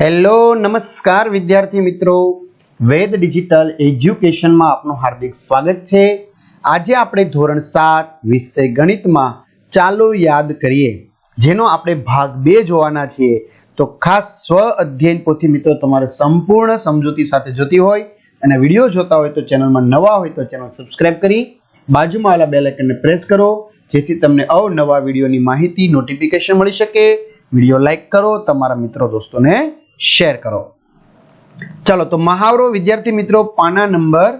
Hello નમસ્કાર વિદ્યાર્થી મિત્રો. વેદ ડિજિટલ એજ્યુકેશનમાં આપનું હાર્દિક સ્વાગત છે. આજે આપણે ધોરણ સાત વિષય ગણિતમાં ચાલો યાદ કરીએ. જેનો આપણે ભાગ બે જોવાના છીએ. તો ખાસ સ્વ અધ્યયન પોથી મિત્રો તમારે સંપૂર્ણ સમજૂતી સાથે જોતી હોય અને વીડિયો જોતા હોય તો ચેનલમાં નવા હોય તો ચેનલ સબસ્ક્રાઇબ કરી બાજુમાં આવેલા બેલ આઇકનને પ્રેસ કરો, જેથી તમને અવનવા વિડીયોની માહિતી, નોટિફિકેશન મળી શકે. વીડિયો લાઇક કરો, તમારા મિત્રો, દોસ્તોને શેર કરો. ચાલો, તો મહાવરો વિદ્યાર્થી મિત્રો, પાના નંબર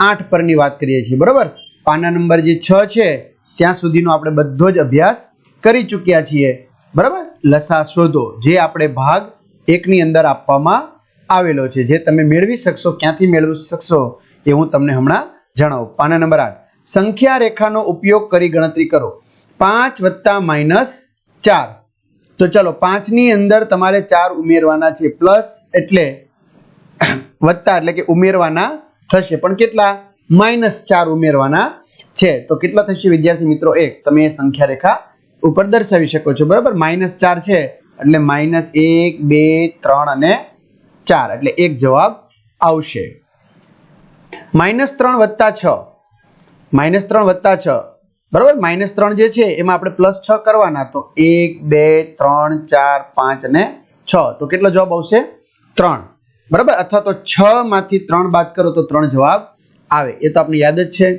આઠ પરની વાત કરીએ છીએ, બરોબર? પાના નંબર જે છ છે, ત્યાં સુધીનો આપણે બધો જ અભ્યાસ કરી ચૂક્યા છીએ, બરાબર? લસા શોધો, જે આપણે ભાગ એકની અંદર આપવામાં આવેલો છે. જે તમે મેળવી શકશો, ક્યાંથી મેળવી શકશો એ હું તમને હમણાં જણાવું. પાના નંબર આઠ સંખ્યા રેખાનો ઉપયોગ કરી ગણતરી કરો. પાંચ વત્તા માઇનસ ચાર. તો ચલો, પાંચની અંદર તમારે ચાર ઉમેરવાના છે, પ્લસ એટલે વત્તા એટલે કે ઉમેરવાના થશે. પણ કેટલા? માઇનસ ચાર ઉમેરવાના છે. તો કેટલા થશે વિદ્યાર્થી મિત્રો? એક. તમે સંખ્યા રેખા ઉપર દર્શાવી શકો છો. બરાબર? માઇનસ ચાર છે, એટલે માઇનસ એક, બે, ત્રણ અને ચાર. એટલે એક જવાબ આવશે. માઇનસ ત્રણ વત્તા છ. માઇનસ ત્રણ વત્તા છ. બરાબર? માઇનસ ત્રણ જે છે, એમાં આપણે પ્લસ છ કરવાના. તો એક, બે, ત્રણ, ચાર, પાંચ અને છ. તો કેટલો જવાબ આવશે? ત્રણ. બરાબર? અથવા તો છ માંથી ત્રણ બાદ કરો તો ત્રણ જવાબ આવે. એ તો આપણે યાદ જ છે.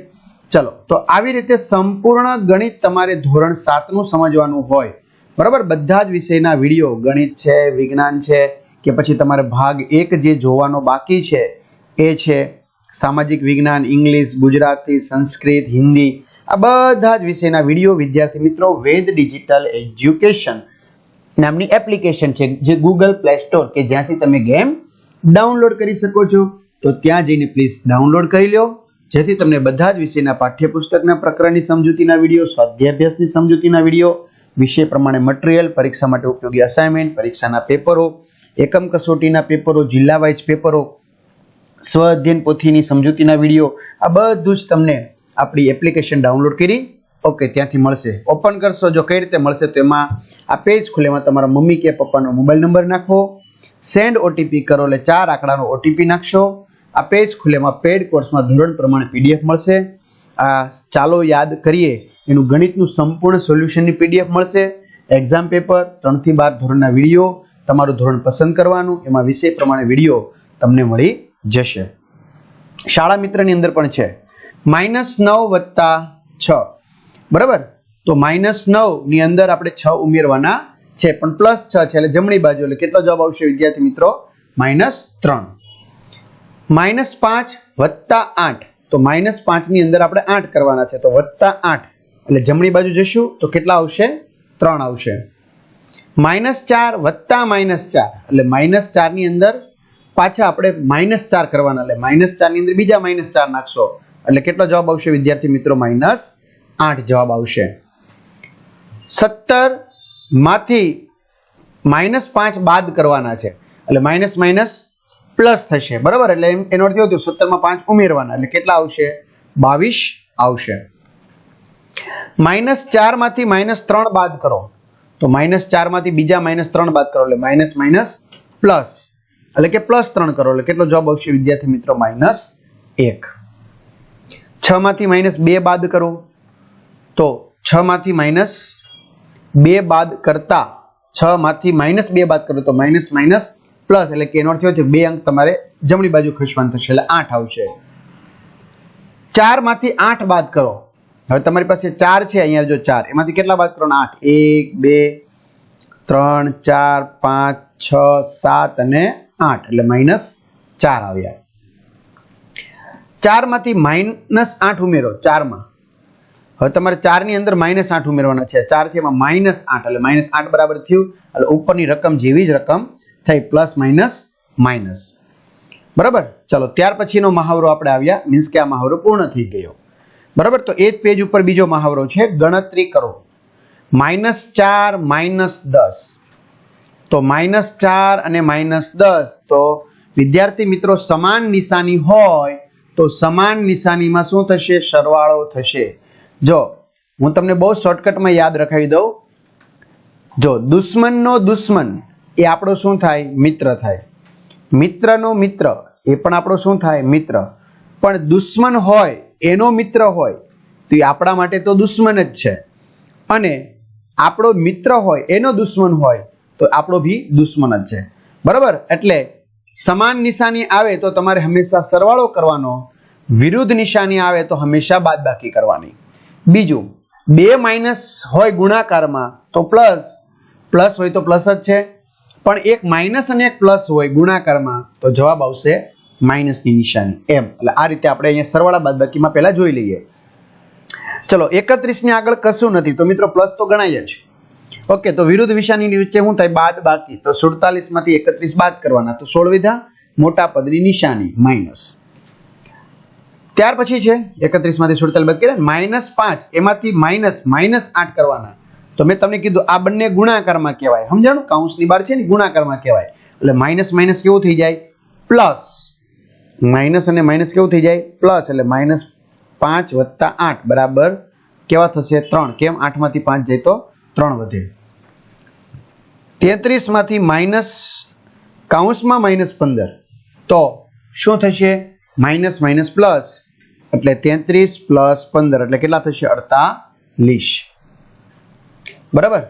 ચલો. તો આવી રીતે સંપૂર્ણ ગણિત તમારે ધોરણ સાતનું સમજવાનું હોય. બરાબર? બધા જ વિષયના વીડિયો, ગણિત છે, વિજ્ઞાન છે, કે પછી તમારે ભાગ એક જે જોવાનો બાકી છે, એ છે સામાજિક વિજ્ઞાન, ઇંગ્લિશ, ગુજરાતી, સંસ્કૃત, હિન્દી. આ બધા જ વિષયના વીડિયો વિદ્યાર્થી મિત્રો વેદ ડિજિટલ એજ્યુકેશન નામની એપ્લિકેશન છે જે ગૂગલ પ્લે સ્ટોર કે જ્યાંથી તમે ગેમ ડાઉનલોડ કરી શકો છો. તો ત્યાં જઈને પ્લીઝ ડાઉનલોડ કરી લો જેથી તમને બધા જ વિષયના પાઠ્યપુસ્તકના પ્રકરણની સમજૂતીના વીડિયો, સ્વાધ્યાભ્યાસની સમજૂતીના વીડિયો, વિષય પ્રમાણે મટીરિયલ પરીક્ષા માટે ઉપયોગી અસાઇનમેન્ટ પરીક્ષાના પેપરો, એકમ કસોટીના પેપરો જિલ્લા વાઇઝ પેપરો, સ્વ અધ્યયન પોથીની સમજૂતીના વીડિયો, આ બધું જ તમને આપણી એપ્લિકેશન ડાઉનલોડ કરી. ઓકે ત્યાંથી મળશે. ઓપન કરશો. જો કઈ રીતે મળશે તો એમાં આ પેજ ખુલે, એમાં તમારા મમ્મી કે પપ્પાનો મોબાઈલ નંબર નાખો. સેન્ડ ઓટીપી કરો, એટલે ચાર આંકડાનો ઓટીપી નાખશો. આ પેજ ખુલે, એમાં પેડ કોર્સમાં ધોરણ પ્રમાણે પીડીએફ મળશે. આ ચાલો યાદ કરીએ, એનું ગણિતનું સંપૂર્ણ સોલ્યુશનની પીડીએફ મળશે. એક્ઝામ પેપર ત્રણથી બાર ધોરણના વીડિયો તમારું ધોરણ પસંદ કરવાનું, એમાં વિષય પ્રમાણે વીડિયો તમને મળી જશે. શાળા મિત્રની અંદર પણ છે. માઇનસ નવ વત્તા છ. બરાબર? તો માઇનસ નવની અંદર આપણે છ ઉમેરવાના છે, પણ પ્લસ છ છે, એટલે જમણી બાજુ, એટલે કેટલો જવાબ આવશે વિદ્યાર્થી મિત્રો? માઇનસ ત્રણ. માઇનસ પાંચ વત્તા આઠ. તો માઇનસ પાંચની અંદર આપણે આઠ કરવાના છે, તો વત્તા આઠ. એટલે જમણી બાજુ જશું, તો કેટલા આવશે? ત્રણ આવશે. માઇનસ ચાર વત્તા માઇનસ ચાર. એટલે માઇનસ ચારની અંદર પાછા આપણે માઇનસ ચાર કરવાના, એટલે માઇનસ ચારની અંદર બીજા માઇનસ ચાર નાખશો. એટલે કેટલો જવાબ આવશે વિદ્યાર્થી મિત્રો? માઇનસ આઠ જવાબ આવશે. સત્તરમાંથી માઇનસ પાંચ બાદ કરવાના છે. એટલે માઇનસ માઇનસ પ્લસ થશે. બરાબર? એટલે એનો અર્થ થયો સત્તરમાં પાંચ ઉમેરવાના. એટલે કેટલા આવશે? બાવીસ આવશે. માઇનસ ચારમાંથી માઇનસ ત્રણ બાદ કરો. તો માઇનસ ચારમાંથી બીજા માઇનસ ત્રણ બાદ કરો. એટલે માઇનસ માઇનસ પ્લસ. એટલે કે પ્લસ ત્રણ કરો. એટલે કેટલો જવાબ આવશે વિદ્યાર્થી મિત્રો? માઇનસ એક. છ માંથી માઇનસ બે બાદ કરો. તો છ માંથી માઇનસ બે બાદ કરતા છ માંથી માઇનસ બે બાદ કરો તો માઇનસ માઇનસ પ્લસ એટલે કે એનો અર્થ થયો બે અંક તમારે જમણી બાજુ ખસવાનું થશે એટલે આઠ આવશે. ચારમાંથી આઠ બાદ કરો. હવે તમારી પાસે ચાર છે, અહીંયા જો ચાર. એમાંથી કેટલા બાદ કરો? આઠ. એક, બે, ત્રણ, ચાર, પાંચ, છ, સાત અને આઠ. એટલે માઇનસ ચાર આવ્યા. ચારમાંથી માઇનસ આઠ ઉમેરો, ચારમાં. હવે તમારે ચારની અંદર માઇનસ આઠ ઉમેરવાના છે. ચાર છે એમાં માઇનસ આઠ, એટલે માઇનસ આઠ બરાબર થયું. એટલે ઉપરની રકમ જેવી જ રકમ થઈ, પ્લસ માઇનસ માઇનસ. બરાબર? ચલો, ત્યાર પછીનો મહાવરો આપણે આવ્યા. મીન્સ કે આ મહાવરો પૂર્ણ થઈ ગયો. બરાબર? તો એ જ પેજ ઉપર બીજો મહાવરો છે, ગણતરી કરો. માઇનસ ચાર, માઇનસ દસ. તો માઇનસ ચાર અને માઇનસ દસ, તો વિદ્યાર્થી મિત્રો સમાન નિશાની હોય તો સમાન નિશાનીમાં શું થશે? સરવાળો થશે. જો, હું તમને બહુ શોર્ટકટમાં યાદ રખાવી દઉં. જો, દુશ્મનનો દુશ્મન એ આપણો શું થાય? મિત્ર થાય. મિત્રનો મિત્ર એ પણ આપણો શું થાય? મિત્ર. પણ દુશ્મન હોય, એનો મિત્ર હોય, તો એ આપણા માટે તો દુશ્મન જ છે. અને આપણો મિત્ર હોય, એનો દુશ્મન હોય, તો આપણો ભી દુશ્મન જ છે. બરાબર? એટલે સમાન નિશાની આવે તો તમારે હંમેશા સરવાળો કરવાનો, વિરુદ્ધ નિશાની આવે તો હંમેશા બાદબાકી કરવાની. બીજું, બે માઇનસ હોય ગુણાકારમાં તો પ્લસ પ્લસ હોય તો પ્લસ જ છે. પણ એક માઇનસ અને એક પ્લસ હોય ગુણાકારમાં તો જવાબ આવશે માઇનસની નિશાની. એમ. એટલે આ રીતે આપણે અહીંયા સરવાળા બાદબાકીમાં પહેલા જોઈ લઈએ. ચલો એકત્રીસની આગળ કશું નથી. તો મિત્રો, પ્લસ તો ગણાય જ. ઓકે, તો વિરુદ્ધ વિશાની વચ્ચે શું થાય બાદ બાકી? તો સુડતાલીસમાંથી એકત્રીસ બાદ કરવાના. તો સોળ વિધા, મોટા પદની નિશાની, માઇનસ. ત્યાર પછી છે, એકત્રીસમાંથી સુડતાલીસ બાદ કર્યા, માઇનસ પાંચ, એમાંથી માઇનસ માઇનસ આઠ કરવાના. તો મેં તમને કીધું, આ બંને ગુણાકારમાં કહેવાય. સમજાણું? કાઉન્સની બાર છે ને ગુણાકારમાં કહેવાય. એટલે માઇનસ માઇનસ કેવું થઈ જાય? પ્લસ. માઇનસ અને માઇનસ કેવું થઈ જાય? પ્લસ. એટલે માઇનસ પાંચ વત્તા આઠ, બરાબર? કેવા થશે? ત્રણ. કેમ? આઠમાંથી પાંચ જાય તો ત્રણ વધે. તેત્રીસમાંથી માઇનસ, કાઉન્સમાં માઇનસ પંદર. તો શું થશે? માઇનસ માઇનસ પ્લસ, એટલે તેત્રીસ પ્લસ પંદર, એટલે કેટલા થશે? અડતાલીસ. બરાબર?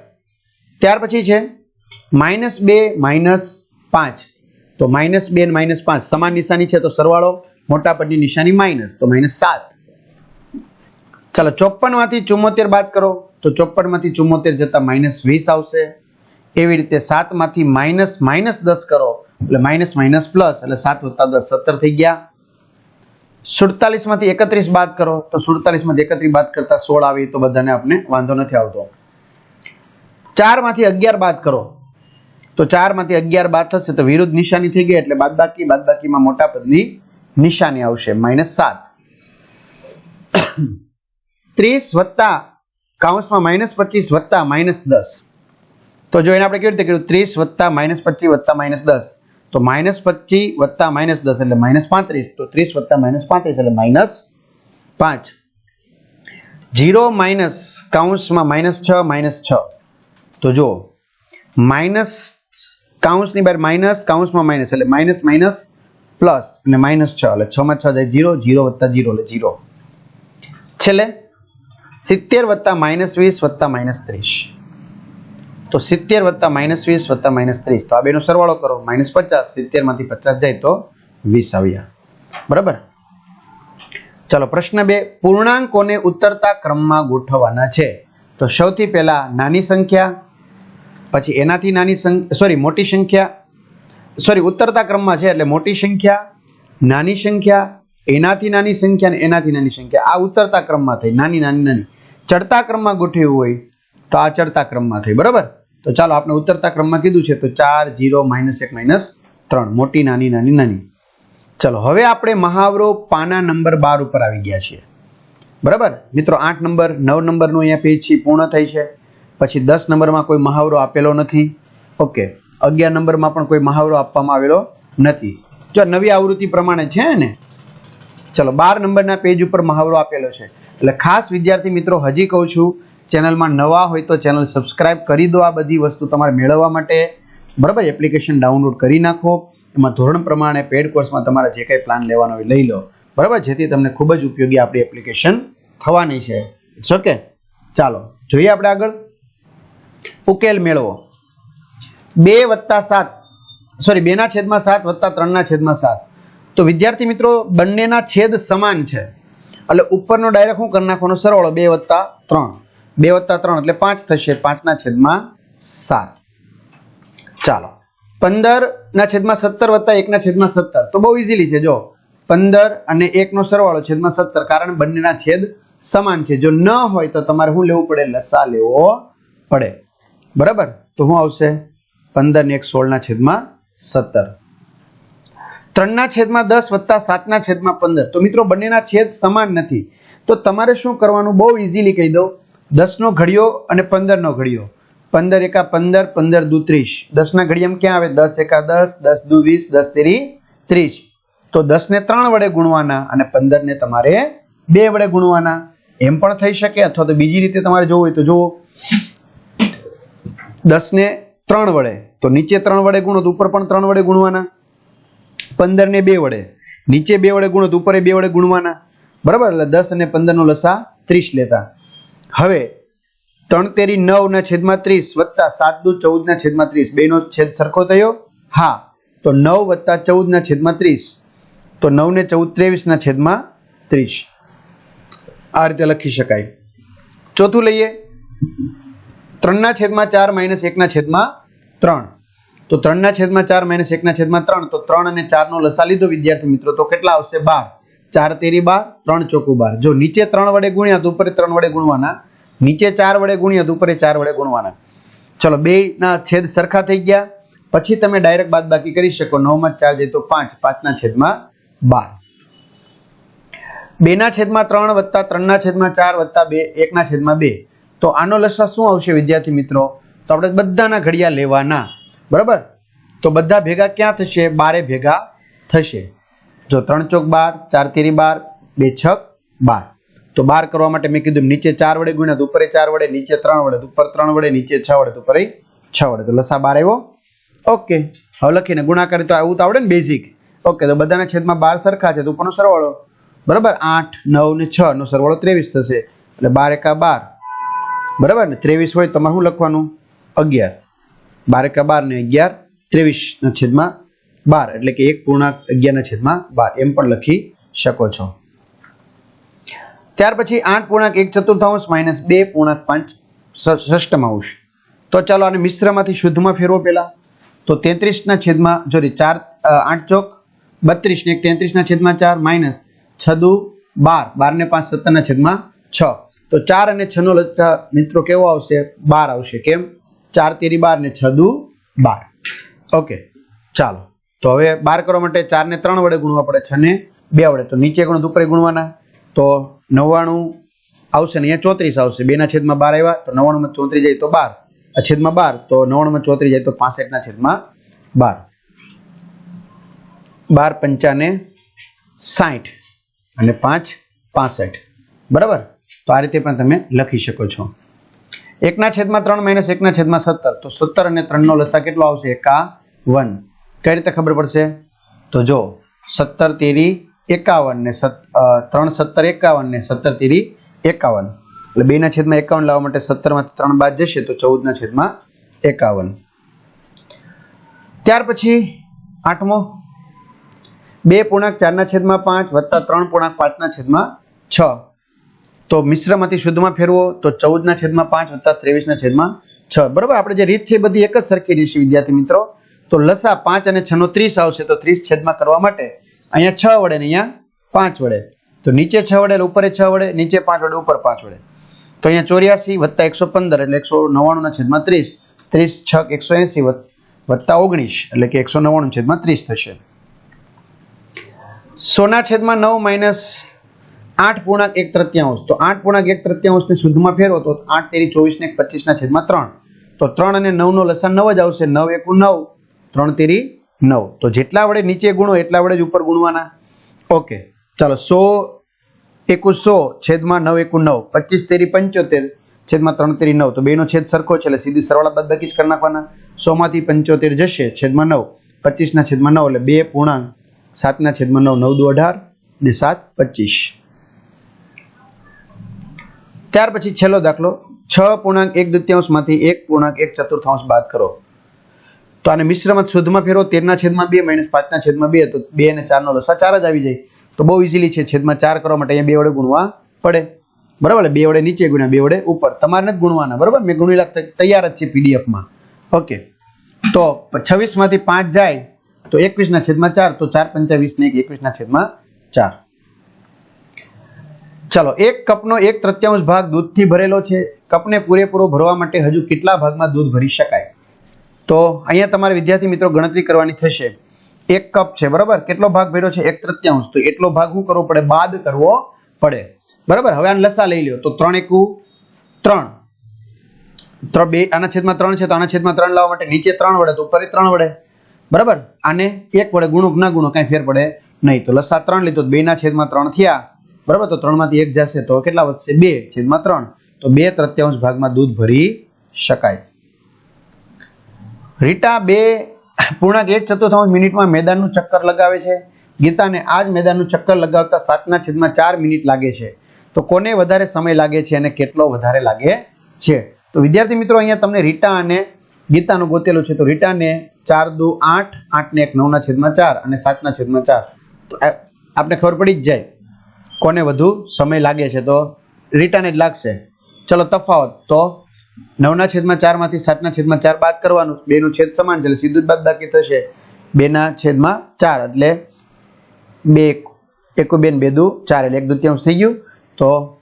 ત્યાર પછી છે, માઇનસ બે, માઇનસ પાંચ. તો માઇનસ બે માઇનસ પાંચ સમાન નિશાની છે તો સરવાળો મોટા પદની નિશાની માઇનસ, તો માઇનસ સાત. ચાલો ચોપનમાંથી ચુમ્મોતેર બાદ કરો. તો ચોપ્પનમાંથી માંથી ચુમ્મોતેર જતા માઇનસ વીસ આવશે. એવી રીતે સાતમાંથી માઇનસ માઇનસ દસ કરો, એટલે માઇનસ માઇનસ પ્લસ એટલે સાત વત્તા દસ, સત્તર થઈ ગયા. સુડતાલીસમાંથી એકત્રીસ બાદ કરો, તો સુડતાલીસમાંથી એકત્રીસ બાદ કરતા સોળ આવી તો બધાને આપણે વાંધો નથી આવતો. ચારમાંથી અગિયાર બાદ કરો. તો ચારમાંથી અગિયાર બાદ થશે તો વિરુદ્ધ નિશાની થઈ ગઈ, એટલે બાદબાકી, બાદબાકીમાં મોટા પદની નિશાની આવશે માઇનસ સાત. ત્રીસ વત્તા કાઉન્સમાં માઇનસ પચીસ વત્તા માઇનસ દસ. તો જો એને આપણે કેવી રીતે કર્યું? ત્રીસ વત્તા માઇનસ પચીસ વત્તા માઇનસ દસ. તો માઇનસ પચીસ વત્તા માઇનસ દસ એટલે માઇનસ પાંત્રીસ. તો ત્રીસ વત્તા માઇનસ પાંત્રીસ એટલે માઇનસ પાંચ. જીરો માઇનસ કાઉન્સમાં માઇનસ છ માઇનસ છ. તો જો માઇનસ કાઉન્સની બહાર માઇનસ કાઉન્સમાં માઇનસ એટલે માઇનસ માઇનસ પ્લસ અને માઇનસ છ. એટલે છમાં છ જાય જીરો જીરો વત્તા જીરો એટલે જીરો છેલ્લે સિત્તેર વત્તા માઇનસ વીસ વત્તા માઇનસ ત્રીસ. તો સિત્તેર વત્તા માઇનસ વીસ વત્તા માઇનસ ત્રીસ. તો આ બેનો સરવાળો કરો. માઇનસ પચાસ સિત્તેરમાંથી પચાસ જાય તો વીસ આવ્યા. બરાબર? ચલો, પ્રશ્ન બે. પૂર્ણાંકોને ઉતરતા ક્રમમાં ગોઠવવાના છે. તો સૌથી પહેલા નાની સંખ્યા, પછી એનાથી નાની સોરી મોટી સંખ્યા સોરી ઉતરતા ક્રમમાં છે એટલે મોટી સંખ્યા, નાની સંખ્યા, એનાથી નાની સંખ્યા અને એનાથી નાની સંખ્યા. આ ઉતરતા ક્રમમાં થઈ. નાની નાની નાની. ચડતા ક્રમમાં ગોઠવ્યું હોય, તો આ ચડતા ક્રમમાં થઈ, બરાબર? તો ચાલો આપણે ઉતરતા ક્રમમાં કીધું છે, તો ચાર, જીરો, માઇનસ એક, માઇનસ ત્રણ. મોટી, નાની નાની નાની. ચલો, હવે આપણે મહાવરો પાના નંબર બાર ઉપર આવી ગયા છીએ. બરાબર? મિત્રો, આઠ નંબર, નવ નંબરનું અહીંયા પેજ છે પૂર્ણ થઈ છે. પછી દસ નંબરમાં કોઈ મહાવરો આપેલો નથી. ઓકે. અગિયાર નંબરમાં પણ કોઈ મહાવરો આપવામાં આવેલો નથી. જો નવી આવૃત્તિ પ્રમાણે છે ને? ચલો, બાર નંબરના પેજ ઉપર મહાવરો આપેલો છે. એટલે ખાસ વિદ્યાર્થી મિત્રો, હજી કહું છું, ચેનલમાં નવા હોય તો ચેનલ સબસ્ક્રાઇબ કરી દો આ બધી વસ્તુ તમારે મેળવવા માટે. બરાબર, એપ્લિકેશન ડાઉનલોડ કરી નાખો. એમાં ધોરણ પ્રમાણે, પેડ કોર્સમાં તમારે જે કંઈ પ્લાન લેવાનો હોય લઈ લો. બરાબર, જેથી તમને ખૂબ જ ઉપયોગી આપણી એપ્લિકેશન થવાની છે. ઇટ્સ ઓકે ચાલો, જોઈએ આપણે આગળ. ઉકેલ મેળવો. બે વત્તા સાત. સોરી બેના છેદમાં સાત વત્તા ત્રણના છેદમાં સાત. તો વિદ્યાર્થી મિત્રો, બંનેના છેદ સમાન છે. એટલે ઉપરનો ડાયરેક્ટ શું કરી નાખવાનો? સરવાળો બે વત્તા ત્રણ. બે વત્તા ત્રણ એટલે પાંચ થશે. પાંચના છેદમાં સાત. ચાલો. પંદર ના છેદમાં સત્તર વત્તા એકના છેદમાં સત્તર. તો બહુ ઇઝીલી છે, જો. પંદર અને એકનો સરવાળો છેદમાં સત્તર કારણ બંનેના છેદ સમાન છે. જો ન હોય તો તમારે શું લેવું પડે? લસા લેવો પડે. બરાબર? તો શું આવશે? પંદર ને એક સોળના છેદમાં સત્તર. ત્રણના છેદમાં દસ વત્તા સાતના છેદમાં પંદર. તો મિત્રો, બંનેના છેદ સમાન નથી. તો તમારે શું કરવાનું? બહુ ઇઝીલી કહી દઉં. દસનો ઘડિયો અને પંદરનો ઘડિયો. પંદર એકા પંદર પંદર દુ ત્રીસ. દસના ઘડિયામાં ક્યાં આવે? દસ એકા દસ દસ દુ વીસ, દસ તેરી ત્રીસ. તો દસને ત્રણ વડે ગુણવાના અને પંદરને તમારે બે વડે ગુણવાના. એમ પણ થઈ શકે અથવા તો બીજી રીતે તમારે જોવું હોય તો જુઓ. દસને ત્રણ વડે. તો નીચે ત્રણ વડે ગુણો તો ઉપર પણ ત્રણ વડે ગુણવાના. પંદર ને બે વડે. નીચે બે વડે ગુણો તો ઉપર બે વડે ગુણવાના. બરાબર? એટલે દસ અને પંદર નો લસા ત્રીસ લેતા. હવે, ત્રણ તેરી નવ ના છેદમાં ત્રીસ વત્તા સાત દુ ચૌદ ના છેદમાં ત્રીસ. બે નો છેદ સરખો થયો? હા. તો નવ વત્તા ચૌદ ના છેદમાં ત્રીસ. તો નવ ને ચૌદ ત્રેવીસ ના છેદમાં ત્રીસ. આ રીતે લખી શકાય. ચોથું લઈએ. ત્રણના છેદમાં ચાર માઇનસ એકના છેદમાં ત્રણ. તો ત્રણના છેદમાં ચાર માઇનસ એકના છેદમાં ત્રણ, તો ત્રણ અને ચારનો લસા લીધો. વિદ્યાર્થી મિત્રો, તો કેટલા આવશે? બાર. ચાર તેરી બાર, ત્રણ ચોકુ બાર. જો નીચે ત્રણ વડે ગુણ્યા તો ઉપર ત્રણ વડે ગુણવાના. નીચે ચાર વડે ગુણ્યા તો ઉપર ચાર વડે ગુણવાના. ચલો બે ના છેદ સરખા થઈ ગયા. પછી તમે ડાયરેક્ટ બાદ બાકી કરી શકો. નવમાં ચાર જાય તો પાંચ, પાંચના છેદમાં બાર. બેના છેદમાં ત્રણ વત્તા ત્રણના છેદમાં ચાર વત્તા બે, એકના છેદમાં બે. તો આનો લસા શું આવશે વિદ્યાર્થી મિત્રો? તો આપણે બધાના ઘડિયા લેવાના. બરાબર? તો બધા ભેગા ક્યાં થશે? બારે ભેગા થશે. જો ત્રણ ચોક બાર, ચાર તેરી બાર, બે છક, બાર. તો બાર કરવા માટે મેં કીધું નીચે ચાર વડે ગુણ્યા તો ઉપરે ચાર વડે, નીચે ત્રણ વડે ઉપર ત્રણ વડે, નીચે છ વડે, તો ઉપરે છ વડે. તો લસા બાર આવ્યો? ઓકે. હવે લખીને ગુણાકાર તો આવું તો આવડે ને બેઝિક ઓકે, તો બધાના છેદમાં બાર સરખા છે, તો ઉપરનો સરવાળો. બરાબર? આઠ, નવ ને છ, નો સરવાળો ત્રેવીસ થશે. એટલે બાર એકા બાર. બરાબર? ને ત્રેવીસ હોય તમારે શું લખવાનું? અગિયાર. બાર એકા બાર ને અગિયાર ત્રેવીસના છેદમાં બાર, એટલે કે એક પૂર્ણાંક અગિયારના છેદમાં બાર, એમ પણ લખી શકો છો. ત્યાર પછી આઠ પૂર્ણાંક એક ચતુર્થાંશ માઇનસ બે પૂર્ણાંક પાંચ ષષ્ટમાંશ તો ચાલો આને મિશ્રમાંથી શુદ્ધમાં ફેરવો પહેલા. તો તેત્રીસના છેદમાં સોરી ચાર આઠ ચોક બત્રીસ ને તેત્રીસના છેદમાં ચાર, માઇનસ છદુ બાર બાર ને પાંચ, સત્તરના છેદમાં છ. તો ચાર અને છ નો લચ્છા મિત્રો કેવો આવશે? બાર આવશે. કેમ? ચાર તેરી બાર ને છદુ બાર. ઓકે, ચાલો. તો હવે બાર કરવા માટે ચાર ને ત્રણ વડે ગુણવા પડે છ ને બે વડે. તો નીચે ગુણ ઉપર ગુણવાના? તો નવ્વાણું આવશે ને અહીંયા ચોત્રીસ આવશે. બેના છેદમાં બાર આવ્યા, તો નવ્વાણુંમાં ચોત્રીસ જાય તો બાર. આ છેદમાં બાર, તો નવ્વાણુંમાં ચોત્રીસ જાય તો પાસઠના છેદમાં બાર. બાર પંચાને સાઠ અને પાંચ પાસઠ. બરાબર? તો આ રીતે પણ તમે લખી શકો છો. એકના છેદમાં ત્રણ માઇનસ એકના છેદમાં સત્તર. તો સત્તર અને ત્રણનો લસા કેટલો આવશે? એકાવન કઈ રીતે ખબર પડશે? તો જો, સત્તર તેરી એકાવન ને ત્રણ સત્તર એકાવન ને સત્તર તેરી એકાવન. એટલે બેના છેદમાં એકાવન લાવવા માટે સત્તરમાંથી ત્રણ બાદ જશે તો ચૌદના છેદમાં એકાવન. ત્યાર પછી આઠમો. બે પૂર્ણાંક ચારના છેદમાં પાંચ વત્તા ત્રણ પૂર્ણાંક પાંચના છેદમાં છ. તો મિશ્રમાંથી શુદ્ધમાં ફેરવો, તો ચૌદના છેદમાં પાંચ વત્તા ત્રેવીસના છેદમાં છ. બરાબર? આપણે જે રીત છે બધી એક જ સરખી રહેશે, વિદ્યાર્થી મિત્રો. તો લસા પાંચ અને છ નો ત્રીસ આવશે, તો ત્રીસ છેદમાં કરવા માટે અહીંયા છ વડે ને અહીંયા પાંચ વડે તો નીચે છ વડે ઉપર છ વડે નીચે પાંચ વડે ઉપર પાંચ વડે તો અહીંયા ચોર્યાસી વત્તા એકસો પંદર એટલે એકસો નવ્વાણુંના છેદમાં ત્રીસ. ત્રીસ છક એકસો એંસી વત્તા ઓગણીસ એટલે કે એકસો નવ્વાણું છેદમાં ત્રીસ થશે. સોના છેદમાં નવ માઇનસ આઠ પૂર્ણાંક એક તૃત્યાંશ. તો આઠ પૂર્ણાંક એક તૃતીયાંશને શુદ્ધમાં ફેરવો તો આઠ તેરી ચોવીસ ને પચીસના છેદમાં ત્રણ. તો ત્રણ અને નવનો લસા નવ જ આવશે. નવ એકુ નવ, ત્રણ તેરી નવ. તો જેટલા વડે નીચે ગુણો એટલા વડે જ ઉપર ગુણવાના. ઓકે ચાલો સો એકુ સો છેદમાં નવ એકુ નવ. પચીસ તેરી પંચોતેર છેદમાં ત્રણ તેરી નવ. તો બેનો છેદ સરખો છે એટલે સીધી સરવાળા બાદ બાકી જ કરી નાખવાના. સોમાંથી પંચોતેર જશે છેદમાં નવ. પચીસના છેદમાં નવ એટલે બે પૂર્ણાંક. સાતના છેદમાં નવ નવ દુ અઢાર ને સાત પચીસ. ત્યાર પછી છેલ્લો દાખલો, છ પૂર્ણાંક એક દ્વિતીયાંશમાંથી એક પૂર્ણાંક એક ચતુર્થાંશ બાદ કરો. તો આને મિશ્રમાં શુદ્ધમાં ફેરવો, તેરના છેદમાં બે, માઇનસ પાંચના છેદમાં બે, તો બે અને ચારનો લસા ચાર જ આવી જાય. તો બહુ ઇઝીલી છે, છેદમાં ચાર કરવા માટે અહીંયા બે વડે ગુણવા પડે. બરાબર? બે વડે નીચે ગુણ્યા, બે વડે ઉપર. તમારે નથી ગુણવાના, બરાબર? મેં ગુણી લાગતા તૈયાર જ છે પીડીએફમાં ઓકે તો છવ્વીસમાંથી પાંચ જાય, તો એકવીસના છેદમાં ચાર, તો ચાર પંચાવીસ ને એક, એકવીસના છેદમાં ચાર. ચાલો, એક કપનો એક તૃત્યાંશ ભાગ દૂધથી ભરેલો છે. કપને પૂરેપૂરો ભરવા માટે હજુ કેટલા ભાગમાં દૂધ ભરી શકાય? તો અહીંયા તમારે વિદ્યાર્થી મિત્રો ગણતરી કરવાની થશે. એક કપ છે, બરાબર? કેટલો ભાગ ભર્યો છે? એક તૃત્યાંશ. તો એટલો ભાગ શું કરવો પડે? બાદ કરવો પડે. બરાબર? હવે આને લસા લઈ લ્યો. તો ત્રણ એકુ, ત્રણ. બે, આના છેદમાં ત્રણ છે, તો આના છેદમાં ત્રણ લાવવા માટે નીચે ત્રણ વડે તો ઉપર ત્રણ વડે બરાબર? આને એક વડે ગુણો ના ગુણો કાંઈ ફેર પડે નહીં. તો લસા ત્રણ લીધો, તો બેના છેદમાં ત્રણ થયા. બરાબર? તો ત્રણમાંથી એક જશે, તો કેટલા વધશે? બે છેદમાં ત્રણ. તો બે તૃત્યાંશ ભાગમાં દૂધ ભરી શકાય. રીટા બે, પૂર્ણાંક એક ચતુર્થાંશ મિનિટમાં મેદાનનું ચક્કર લગાવે છે. ગીતાને આ જ મેદાનનું ચક્કર લગાવતા સાતના છેદમાં ચાર મિનિટ લાગે છે. તો કોને વધારે સમય લાગે છે અને કેટલો વધારે લાગે છે? તો વિદ્યાર્થી મિત્રો, અહીંયા તમને રીટા અને ગીતાનું ગોતેલું છે. તો રીટાને ચાર દુ આઠ, આઠને એક, નવના છેદમાં ચાર અને સાતના છેદમાં ચાર. તો આપને ખબર પડી જ જાય. કોને વધુ સમય લાગે છે તો રિટર્ન જ લાગશે. ચલો, તફાવત. તો નવના છેદમાં ચારમાંથી સાતના છેદમાં ચાર બાદ કરવાનું. બેનું છેદ સમાન છે એટલે સીધું જ બાદ બાકી થશે. બેના છેદમાં ચાર એટલે બે એક- બેન, બે દુ, ચાર એટલે એક દુત્યાંશ થઈ ગયું. તો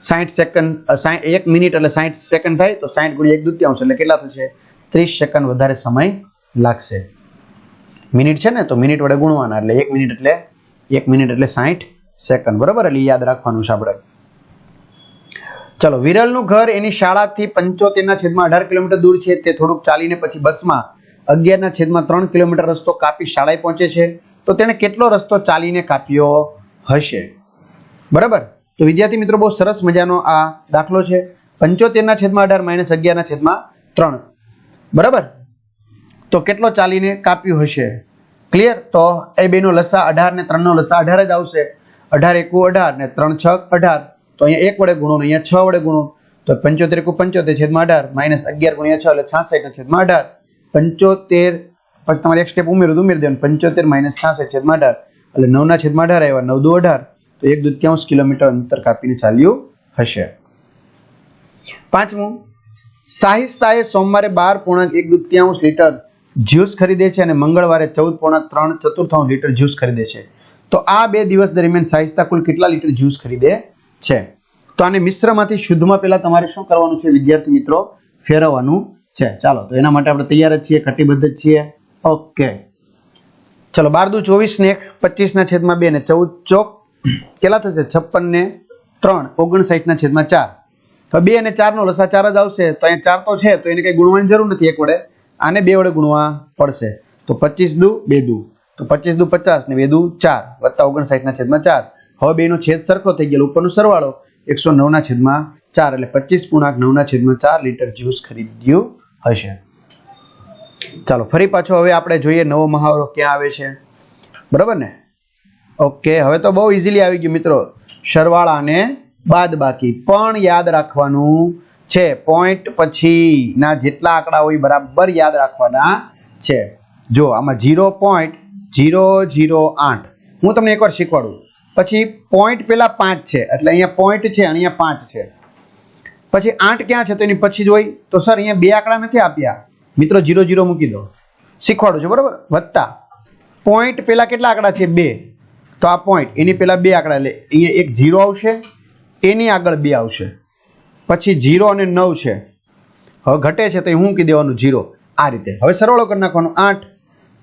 સાઠ સેકન્ડ એક મિનિટ એટલે સાઠ સેકન્ડ થાય તો સાઠ ગુણ્યા એક દુત્યાંશ એટલે કેટલા થશે? ત્રીસ સેકન્ડ વધારે સમય લાગશે. મિનિટ છે ને તો મિનિટ વડે ગુણવાના એટલે એક મિનિટ એટલે, એક મિનિટ એટલે સાઠ સેકન્ડ બરાબર? એટલે યાદ રાખવાનું છે આપણે. ચલો, વિરલનું ઘર એની શાળાથી પંચોતેરના છેદમાં અઢાર કિલોમીટર દૂર છે. તે થોડુંક ચાલીને પછી બસમાં અગિયારના છેદમાં ત્રણ કિલોમીટર રસ્તો કાપી શાળાએ પહોંચે છે. તો તેણે કેટલો રસ્તો ચાલીને કાપ્યો હશે? બરાબર? તો વિદ્યાર્થી મિત્રો, બહુ સરસ મજાનો આ દાખલો છે. પંચોતેરના છેદમાં અઢાર માઇનસ અગિયારના છેદમાં ત્રણ. બરાબર? તો કેટલો ચાલીને કાપ્યું હશે? ક્લિયર તો એ બેનો લસા અઢાર ને ત્રણનો લસા અઢાર જ આવશે. અઢાર એકુ અઢાર ને ત્રણ છ અઢાર. તો અહીંયા એક વડે ગુણો અહીંયા છ વડે ગુણો. તો પંચોતેર એકુ પંચોતેર છેદમાં અઢાર, માઇનસ અગિયાર ગુણ્યા છ એટલે છાસઠ છેદમાં અઢાર. પંચોતેર, પછી તમારે એક સ્ટેપ ઉમેરું ઉમેરી દેવાનું. પંચોતેર માઇનસ છાસઠ છેદમાં અઢાર. એટલે નવના છેદમાં અઢાર આવ્યા, નવ દુ અઢાર. તો એક દુત્યાંશ કિલોમીટર અંતર કાપીને ચાલ્યું હશે. પાંચમું સાહિસ્તાએ સોમવારે બાર પૂર્ણાંક એક દુત્યાંશ લીટર જ્યુસ ખરીદે છે અને મંગળવારે ચૌદ પૂર્ણાંક ત્રણ ચતુર્થાંશ લીટર જ્યુસ ખરીદે છે. તો આ બે દિવસ દરમિયાન સાહિસ્તા કુલ કેટલા લીટર જ્યુસ ખરીદે છે? તો આને મિશ્રમાંથી શુદ્ધમાં પહેલા તમારે શું કરવાનું છે, વિદ્યાર્થી મિત્રો? ફેરવવાનું છે. ચાલો, તો એના માટે આપણે તૈયાર જ છીએ, કટિબદ્ધ જ છીએ. ઓકે. ચલો બાર દુ ચોવીસ ને એક, પચીસના છેદમાં બે ને ચૌદ, ચોક. કેટલા થશે? છપ્પન ને ત્રણ ઓગણસાઠના છેદમાં ચાર. તો બે અને ચારનો લસા ચાર જ આવશે. તો અહીંયા ચાર તો છે, તો એને કંઈ ગુણવાની જરૂર નથી. એક વડે આને બે વડે ગુણવા પડશે. તો પચીસ દુ, બે દુ. તો પચીસ દુ પચાસ ને બે દુ ચાર વત્તા ઓગણસાઠના છેદમાં ચાર. હવે બેનો છેદ સરખો થઈ ગયેલો ઉપરનો સરવાળો એકસો નવના છેદમાં ચાર એટલે પચીસ પૂર્ણાંક નવના છેદમાં ચાર લીટર જ્યુસ ખરીદ્યું હશે. ચાલો, ફરી પાછો હવે આપણે જોઈએ નવો મહાવરો ક્યાં આવે છે. બરાબર ને? ઓકે, હવે તો બહુ ઇઝીલી આવી ગયું મિત્રો. સરવાળા અને બાદ બાકી. પણ યાદ રાખવાનું છે. પોઈન્ટ પછી ના જેટલા આંકડા હોય બરાબર યાદ રાખવાના છે. જો, આમાં ઝીરો પોઈન્ટ ઝીરો જીરો આઠ. હું તમને એકવાર શીખવાડું. પછી પોઈન્ટ પેલા પાંચ છે, એટલે અહીંયા પોઈન્ટ છે અહીંયા પાંચ છે. પછી આઠ ક્યાં છે તો એની પછી જોઈ. તો સર, અહીંયા બે આંકડા નથી આપ્યા. મિત્રો, જીરો જીરો મૂકી દો. શીખવાડું છું, બરાબર? વત્તા પોઈન્ટ પેલા કેટલા આંકડા છે? બે. તો આ પોઈન્ટ એની પેલા બે આંકડા, એટલે અહીંયા એક જીરો આવશે, એની આગળ બે આવશે. પછી જીરો અને નવ છે. હવે ઘટે છે તો હું મૂકી દેવાનું જીરો. આ રીતે. હવે સરવાળો કરી નાખવાનો. આઠ.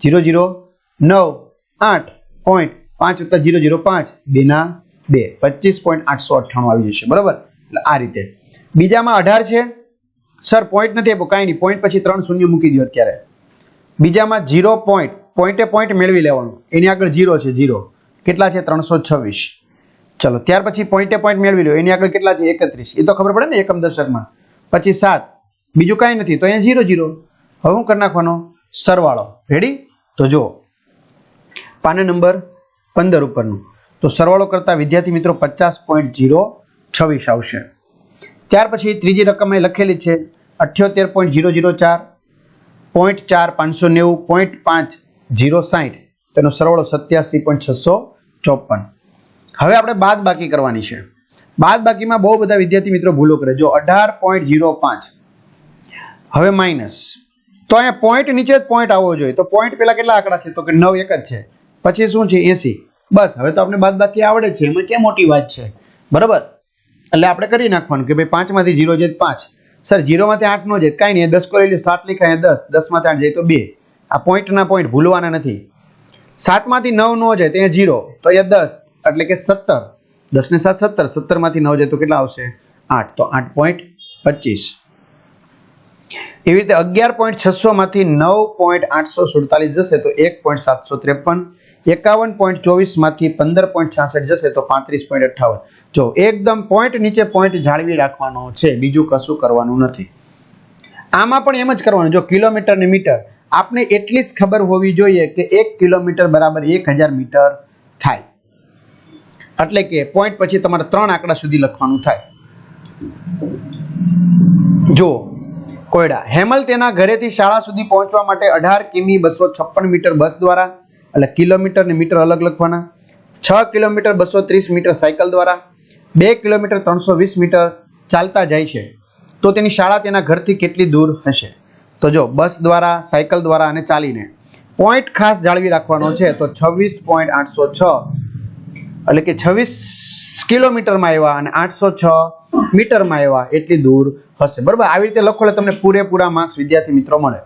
જીરો જીરો નવ આઠ પોઈન્ટ પાંચ વત્તા જીરો જીરો પાંચ બેના બે. પચીસ પોઈન્ટ આઠસો અઠ્ઠાણું આવી જશે. બરાબર? એટલે આ રીતે. બીજામાં અઢાર છે. સર પોઈન્ટ નથી આપ્યો, કાંઈ નહીં. પોઈન્ટ પછી ત્રણ શૂન્ય મૂકી દો અત્યારે. બીજામાં જીરો પોઈન્ટ પોઈન્ટે પોઈન્ટ મેળવી લેવાનું. એની આગળ જીરો છે, જીરો. કેટલા છે? ત્રણસો છવ્વીસ. ચલો, ત્યાર પછી પોઈન્ટે પોઈન્ટ મેળવી લો એની આગળ કેટલા છે? એકત્રીસ. એ તો ખબર પડે ને એકમ દશકમાં. પછી સાત. બીજું કાંઈ નથી. તો અહીંયા જીરો જીરો. હવે હું કરી નાખવાનો સરવાળો. રેડી તો જુઓ. પાને નંબર પંદર ઉપરનું. તો સરવાળો કરતા વિદ્યાર્થી મિત્રો પચાસ પોઈન્ટ જીરો છવ્વીસ આવશે. ત્યાર પછી ત્રીજી રકમ અહીં લખેલી છે અઠ્યોતેર પોઈન્ટ જીરો જીરો ચાર પોઈન્ટ ચાર પાંચસો નેવું પોઈન્ટ પાંચ જીરો સાઠ તેનો સરવાળો સત્યાસી પોઈન્ટ છસો ચોપન. હવે આપણે બાદ બાકી કરવાની છે. બાદ બાકીમાં બહુ બધા વિદ્યાર્થી મિત્રો ભૂલો કરે. જો અઢાર પોઈન્ટ જીરો પાંચ. હવે માઇનસ તો અહીંયા પોઈન્ટ નીચે જ પોઈન્ટ આવવો જોઈએ. તો પોઈન્ટ પેલા કેટલા આંકડા છે? તો કે નવ એક જ છે. પછી શું છે? એસી બસ, હવે તો આપણે બાદ બાકી આવડે છે. એમાં ક્યાં મોટી વાત છે? બરાબર? એટલે આપણે કરી નાખવાનું કે ભાઈ પાંચમાંથી જીરો જાય પાંચ. સર જીરોમાંથી આઠ નો જાય કાંઈ નહીં. દસ કોઈ લે, સાત લખાય દસ. દસમાંથી આઠ જાય તો બે. આ પોઈન્ટના પોઈન્ટ ભૂલવાના નથી. સાતમાંથી નવ નો જાય તો અહીંયા જીરો તો અહીંયા દસ. એટલે કે સત્તર. દસ ને સાત સત્તર. સત્તરમાંથી નવ જાય તો કેટલા આવશે? આઠ. તો આઠ પોઈન્ટ પચીસ. એવી રીતે અગિયાર પોઈન્ટ છસોમાંથી નવ પોઈન્ટ આઠસો સુડતાલીસ જશે તો એક પોઈન્ટ સાતસો ત્રેપન. એકાવન પોઈન્ટ ચોવીસમાંથી પંદર પોઈન્ટ છાસઠ જશે તો પાંત્રીસ પોઈન્ટ અઠ્ઠાવન. જો એકદમ પોઈન્ટ નીચે પોઈન્ટ જાળવી રાખવાનો છે, બીજું કશું કરવાનું નથી. આમાં પણ એમ જ કરવાનું, જો કિલોમીટર ને મીટર, આપને એટલી જ ખબર હોવી જોઈએ કે એક કિલોમીટર બરાબર એક હજાર મીટર થાય. એટલે કે પોઈન્ટ પછી તમારે ત્રણ આંકડા સુધી લખવાનું થાય. જો, કોયડા, હેમલ તેના ઘરેથી શાળા સુધી પહોંચવા માટે અઢાર કિમી બસો છપ્પન મીટર બસ દ્વારા એટલે કિલોમીટર ને મીટર અલગ લખવાના. છ કિલોમીટર બસો ત્રીસ મીટર સાયકલ દ્વારા, બે કિલોમીટર ત્રણસો વીસ મીટર ચાલતા જાય છે. તો તેની શાળા તેના ઘરથી કેટલી દૂર હશે? તો જો, બસ દ્વારા, સાયકલ દ્વારા અને ચાલીને. પોઈન્ટ ખાસ જાળવી રાખવાનો છે, તો છવ્વીસ પોઈન્ટ આઠસો છ. એટલે કે છવ્વીસ કિલોમીટરમાં આવ્યા અને આઠસો છ મીટરમાં આવ્યા, એટલી દૂર હશે. બરાબર? આવી રીતે લખો એટલે તમને પૂરેપૂરા માર્ક્સ વિદ્યાર્થી મિત્રો મળે.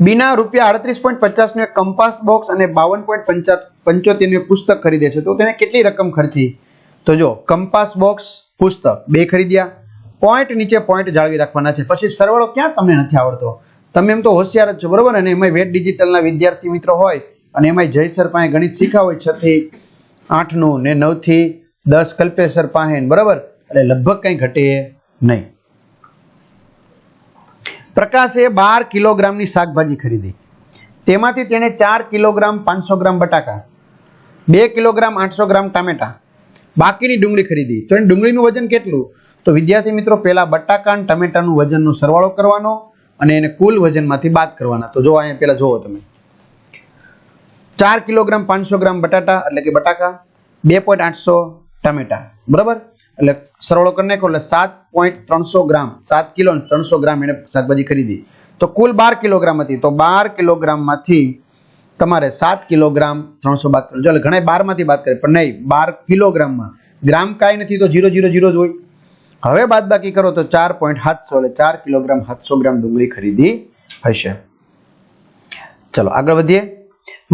બીના રૂપિયા આડત્રીસ પોઈન્ટ પચાસનું એક કંપાસ બોક્સ અને બાવન પોઈન્ટ પંચા, પંચોતેરનું પુસ્તક ખરીદે છે. તો તેને કેટલી રકમ ખર્ચી? તો જો, કંપાસ બોક્સ પુસ્તક બે ખરીદ્યા. પોઈન્ટ નીચે પોઈન્ટ જાળવી રાખવાના છે. પછી સરવાળો ક્યાં તમને નથી આવડતો? તમે એમ તો હોશિયાર જ છો, બરોબર? અને એમાં વેટ ડિજિટલના વિદ્યાર્થી મિત્રો હોય, અને એમાં જય સર પાસે ગણિત શીખા હોય, છ થી આઠનું ને નવથી દસ, કલ્પેશ સર પાસે બરાબર? એટલે લગભગ કંઈ ઘટે નહીં. પ્રકાશે બાર કિલોગ્રામની શાકભાજી ખરીદી. તેમાંથી તેણે ચાર કિલોગ્રામ પાંચસો ગ્રામ બટાકા, બે કિલોગ્રામ આઠસો ગ્રામ ટામેટા, બાકીની ડુંગળી ખરીદી. તો એ ડુંગળીનું વજન કેટલું? તો વિદ્યાર્થી મિત્રો, પહેલા બટાકા અને ટમેટાનું વજનનો સરવાળો કરવાનો અને એને કુલ વજનમાંથી બાદ કરવાના. તો જો અહીંયા પહેલા જોવો તમે. ચાર કિલોગ્રામ પાંચસો ગ્રામ બટાટા એટલે કે બટાકા, બે પોઈન્ટ આઠસો ટામેટા. બરાબર? એટલે સરવાળો કરી નાખો એટલે સાત પોઈન્ટ ત્રણસો ગ્રામ, સાત કિલો ત્રણસો ગ્રામ એને શાકભાજી ખરીદી. તો કુલ બાર કિલોગ્રામ હતી. તો બાર કિલોગ્રામમાંથી તમારે સાત કિલોગ્રામ ત્રણસો બાદ કરો ચાલો ઘણા બારમાંથી બાદ કરે, પણ નહીં, બાર કિલોગ્રામમાં. ગ્રામ કાંઈ નથી, તો જીરો જીરો જીરો જ હોય. હવે બાદ બાકી કરો તો ચાર પોઈન્ટ સાતસો, એટલે ચાર કિલોગ્રામ સાતસો ગ્રામ ડુંગળી ખરીદી હશે. ચલો, આગળ વધીએ.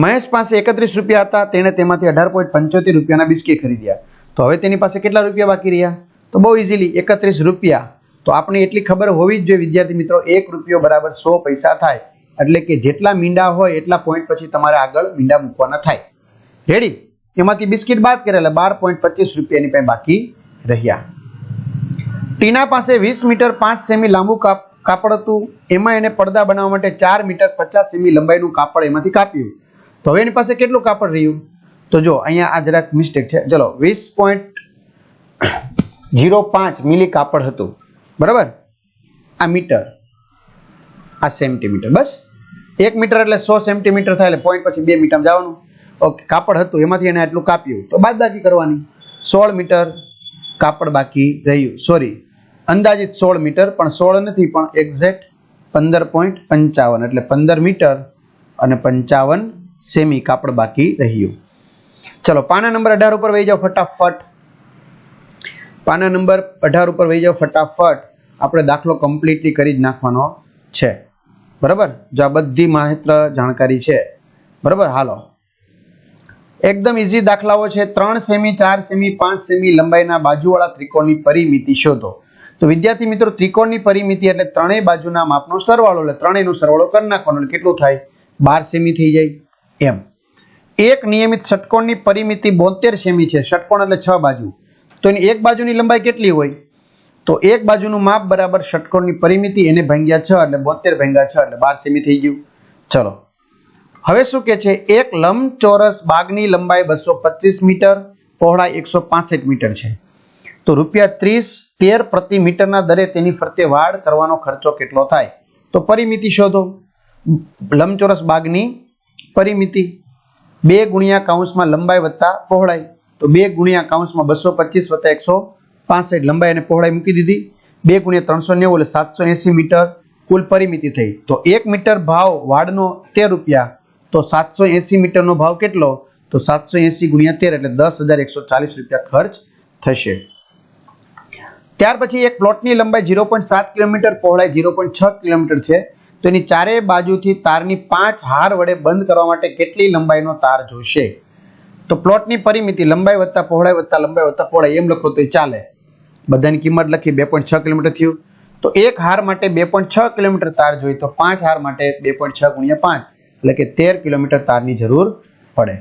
મહેશ પાસે એકત્રીસ રૂપિયા હતા, તેણે તેમાંથી અઢાર પોઈન્ટ પંચોતેર રૂપિયાના બિસ્કીટ ખરીદ્યા. તો હવે તેની પાસે કેટલા રૂપિયા બાકી રહ્યા? તો બહુ ઇઝીલી એકત્રીસ રૂપિયા. તો આપણે એટલી ખબર હોવી જ જોઈએ, વિદ્યાર્થી મિત્રો, એક રૂપિયો બરાબર સો પૈસા થાય. એટલે કે જેટલા મીંડા હોય, એટલા પોઈન્ટ પછી તમારે આગળ મીંડા મૂકવાના થાય. રેડી એમાંથી બિસ્કિટ બાદ કરે એટલે બાર પોઈન્ટ પચીસ રૂપિયાની પાસે બાકી રહ્યા. ટીના પાસે વીસ મીટર પાંચ સેમી લાંબુ કાપ, કાપડ હતું. એમાં એને પડદા બનાવવા માટે ચાર મીટર પચાસ સેમી લંબાઈનું કાપડ એમાંથી કાપ્યું. તો હવે એની પાસે કેટલું કાપડ રહ્યું? તો જો, અહીંયા આ જરાક મિસ્ટેક છે. ચલો, વીસ પોઈન્ટ જીરો પાંચ મિલી કાપડ હતું. બરાબર? આ મીટર. આ સેન્ટીમીટર. બસ? એક મીટર એટલે સો સેન્ટીમીટર થાય એટલે પોઈન્ટ પછી બે મીટર જવાનું. ઓકે, કાપડ હતું, એમાંથી એને આટલું કાપ્યું. તો બાદબાકી કરવાની. સોળ મીટર કાપડ બાકી રહ્યું. સોરી અંદાજિત સોળ મીટર, પણ સોળ નથી, પણ એક્ઝેક્ટ પંદર પોઈન્ટ પંચાવન. એટલે પંદર મીટર અને પંચાવન સેમી કાપડ બાકી રહ્યું. ચલો, પાના નંબર અઢાર ઉપર વહી જાઓ ફટાફટ. પાના નંબર અઢાર ઉપર વહી જાઓ ફટાફટ. આપણે દાખલો કમ્પ્લીટલી કરી જ નાખવાનો છે. બરાબર? જો આ બધી માહિત્ર જાણકારી છે. બરાબર? હાલો. એકદમ ઇઝી દાખલાઓ છે. ત્રણ સેમી ચાર સેમી પાંચ સેમી લંબાઈના બાજુવાળા ત્રિકોણની પરિમિતિ શોધો. તો વિદ્યાર્થી મિત્રો, ત્રિકોણની પરિમિતિ એટલે ત્રણેય બાજુના માપનો સરવાળો. એટલે ત્રણેયનો સરવાળો કરી નાખવાનો. એટલે કેટલું થાય? બાર સેમી થઈ જાય. એમ. એક નિયમિત ષટકોણની પરિમિતિ બોતેર સેમી છે. ષટકોણ એટલે છ બાજુ. તો એની એક બાજુની લંબાઈ કેટલી હોય? તો એક બાજુનું માપ બરાબર ષટકોણની પરિમિતિ, એને ભાંગ્યા છ એટલે બોતેર ભાંગ્યા છ એટલે બાર સેમી થઈ ગયું. ચલો. હવે શું કે છે? એક લંબચોરસ બાગની લંબાઈ બસો પચીસ મીટર, પહોળાઈ એકસો પાસઠ મીટર છે. તો રૂપિયા ત્રીસ તેર પ્રતિ મીટરના દરે તેની ફરતે વાડ કરવાનો ખર્ચો કેટલો થાય? તો પરિમિતિ શોધો. લંબચોરસ બાગની પરિમિતિ. બે ગુણ્યા કાઉન્સમાં લંબાઈ વત્તા પહોળાઈ. તો બે ગુણ્યા કાઉન્સમાં બસો પચીસ વત્તા એકસો પાસઠ લંબાઈ અને પહોળાઈ મૂકી દીધી. બે ગુણ્યા ત્રણસો નેવું એટલે સાતસો એંસી મીટર કુલ પરિમિતિ થઈ. તો એક મીટર ભાવ વાડનો તેર રૂપિયા. તો સાતસો એંસી મીટરનો ભાવ કેટલો? તો સાતસો એંસી ગુણ્યા તેર એટલે દસ હજાર એકસો ચાલીસ રૂપિયા ખર્ચ થશે. ત્યાર પછી એક પ્લોટની લંબાઈ ઝીરો પોઈન્ટ સાત કિલોમીટર, પહોળાઈ ઝીરો પોઈન્ટ છ કિલોમીટર છે. તો એની ચારેય બાજુથી તારની પાંચ હાર વડે બંધ કરવા માટે કેટલી લંબાઈનો તાર જોશે? તો પ્લોટની પરિમિતિ, લંબાઈ વત્તા પહોળાઈ વત્તા લંબાઈ વત્તા પહોળાઈ, એમ લખો તો ચાલે. બધાની કિંમત લખી બે પોઈન્ટ છ કિલોમીટર થયું. તો એક હાર માટે બે પોઈન્ટ છ કિલોમીટર તાર જોઈએ તો પાંચ હાર માટે બે પોઈન્ટ છ ગુણ્યા પાંચ. એટલે કે તેર કિલોમીટર તારની જરૂર પડે.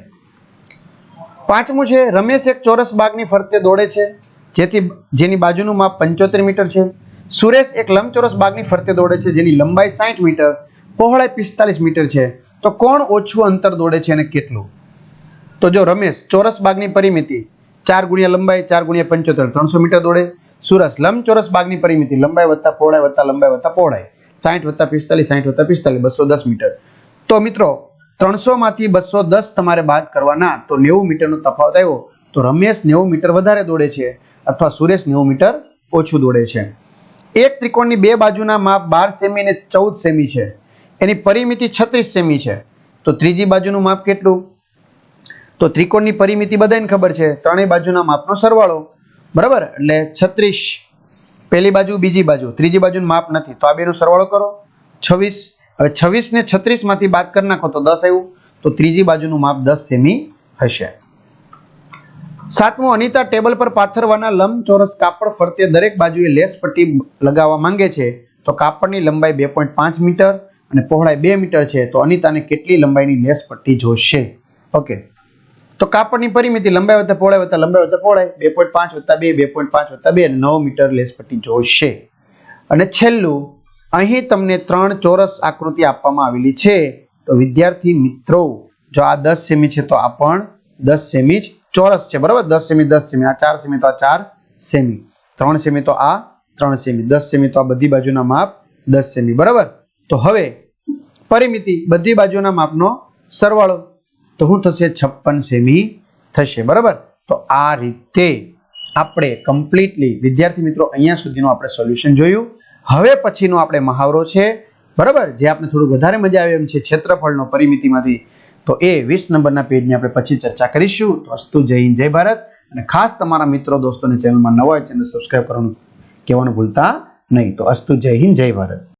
પાંચમું છે, રમેશ એક ચોરસ બાગની ફરતે દોડે છે, જેથી, જેની બાજુનું માપ પંચોતેર મીટર છે. સુરેશ એક લંબચોરસ બાગની ફરતે દોડે છે, જેની લંબાઈ સાઠ મીટર, પહોળાઈ પિસ્તાલીસ મીટર છે. તો કોણ ઓછું અંતર દોડે છે અને કેટલું? તો જો રમેશ ચોરસ બાગની પરિમિતિ, ચાર ગુણ્યા લંબાઈ, ચાર ગુણ્યા પંચોતેર, ત્રણસો મીટર દોડે. સુરસ લંબચોરસ બાગની પરિમિતિ, લંબાઈ વત્તા પહોળાઈ વત્તા લંબાઈ વત્તા પહોળાઈ સાઠ વત્તા પિસ્તાલીસ સાઠ વત્તા પિસ્તાલીસ, બસો દસ મીટર. તો મિત્રો ત્રણસો માંથી બસો દસ તમારે બાદ કરવાના, તો નેવું મીટરનો તફાવત આવ્યો. તો રમેશ નેવું મીટર વધારે દોડે છે, અથવા સુરેશ નેવું મીટર ઓછું દોડે છે. એક ત્રિકોણની બે બાજુના માપ બાર સેમી અને ચૌદ સેમી છે. એની પરિમિતિ છત્રીસ સેમી છે. તો ત્રીજી બાજુનું માપ કેટલું? તો ત્રિકોણની પરિમિતિ બધાને ખબર છે. ત્રણેય બાજુના માપનો સરવાળો. બરાબર? એટલે છત્રીસ. પહેલી બાજુ, બીજી બાજુ. ત્રીજી બાજુનું માપ નથી. તો આ બેનો સરવાળો કરો. છવ્વીસ. હવે છવ્વીસ ને છત્રીસ બાદ કરી નાખો તો દસ આવ્યું. તો ત્રીજી બાજુનું માપ દસ સેમી હશે. સાતમું અનિતા ટેબલ પર પાથરવાના લંબચોરસ કાપડ ફરતે દરેક બાજુએ લેસ પટ્ટી લગાવવા માંગે છે. તો કાપડની લંબાઈ બે પોઈન્ટ પાંચ મીટર અને પહોળાઈ બે મીટર છે. તો અનિતાને કેટલી લંબાઈની લેસ પટ્ટી જોશે? ઓકે. તો કાપડની પરિમિતિ લંબાઈ વત્તા પહોળાઈ વત્તા લંબાઈ વત્તા પહોળાઈ બે પોઈન્ટ પાંચ વત્તા બે બે પોઈન્ટ પાંચ વત્તા બે નવ મીટર લેસ પટ્ટી જોશે. અને છેલ્લું, અહીં તમને ત્રણ ચોરસ આકૃતિ આપવામાં આવેલી છે. તો વિદ્યાર્થી મિત્રો, જો આ દસ સેમી છે તો આ પણ દસ સેમી જ ચોરસ છે, બરાબર? દસ સેમી દસ સેમી. આ ચાર સેમી તો આ ચાર સેમી. ત્રણ સેમી તો આ ત્રણ સેમી. દસ સેમી તો આ બધી બાજુના માપ દસ સેમી. બરાબર? તો હવે પરિમિતિ બધી બાજુના માપનો સરવાળો. તો શું થશે? છપ્પન સેમી થશે. બરાબર? તો આ રીતે આપણે કમ્પ્લીટલી વિદ્યાર્થી મિત્રો અહીંયા સુધીનું આપણે સોલ્યુશન જોયું. હવે પછીનો આપણે મહાવરો છે. બરાબર? જે આપણે થોડું વધારે મજા આવે એમ છે, ક્ષેત્રફળનો પરિમિતિમાંથી તો એ વીસ નંબરના પેજની આપણે પછી ચર્ચા કરીશું. તો અસ્તુ, જય હિન્દ, જય ભારત. અને ખાસ તમારા મિત્રો, દોસ્તોને ચેનલમાં નવા ચેનલ સબસ્ક્રાઈબ કરવાનું કહેવાનું ભૂલતા નહીં. તો અસ્તુ, જય હિન્દ, જય ભારત.